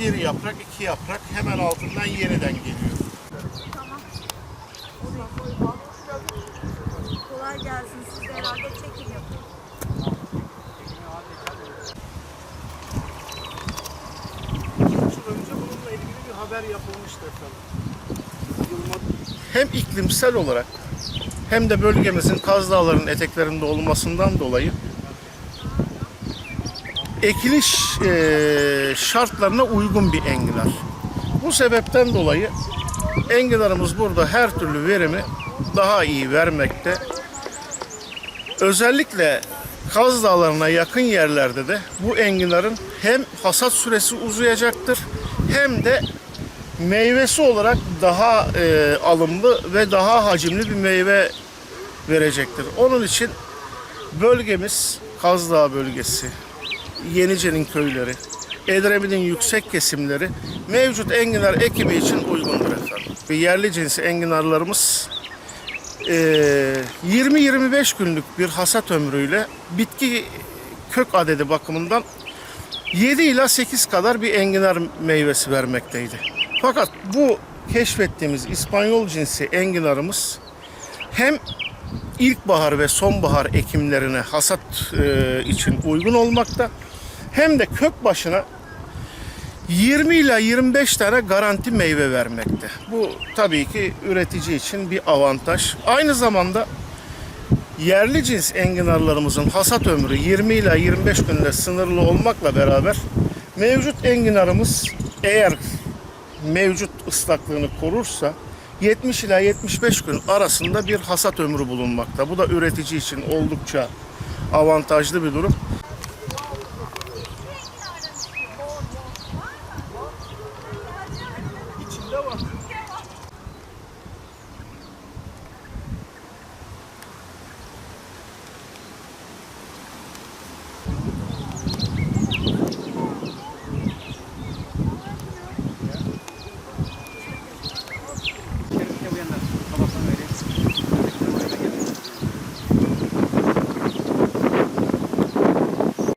bir yaprak, iki yaprak hemen altından yeniden geliyor. Tamam. Kolay gelsin. Siz de herhalde çekim yapın. Önce bununla ilgili bir haber yapılmıştı efendim. Hem iklimsel olarak hem de bölgemizin Kaz Dağları'nın eteklerinde olmasından dolayı ekiliş eee, şartlarına uygun bir enginar. Bu sebepten dolayı enginarımız burada her türlü verimi daha iyi vermekte. Özellikle Kaz Dağları'na yakın yerlerde de bu enginarın hem hasat süresi uzayacaktır hem de meyvesi olarak daha e, alımlı ve daha hacimli bir meyve verecektir. Onun için bölgemiz Kaz Dağı bölgesi, Yenice'nin köyleri, Edremit'in yüksek kesimleri mevcut enginar ekimi için uygundur efendim. Ve Yerli cinsi enginarlarımız e, 20-25 günlük bir hasat ömrüyle bitki kök adedi bakımından 7 ila 8 kadar bir enginar meyvesi vermekteydi. Fakat bu keşfettiğimiz İspanyol cinsi enginarımız hem ilkbahar ve sonbahar ekimlerine hasat e, için uygun olmakta hem de kök başına 20 ila 25 tane garanti meyve vermekte. Bu tabii ki üretici için bir avantaj. Aynı zamanda yerli cins enginarlarımızın hasat ömrü 20 ila 25 günde sınırlı olmakla beraber mevcut enginarımız eğer mevcut ıslaklığını korursa 70 ila 75 gün arasında bir hasat ömrü bulunmakta. Bu da üretici için oldukça avantajlı bir durum.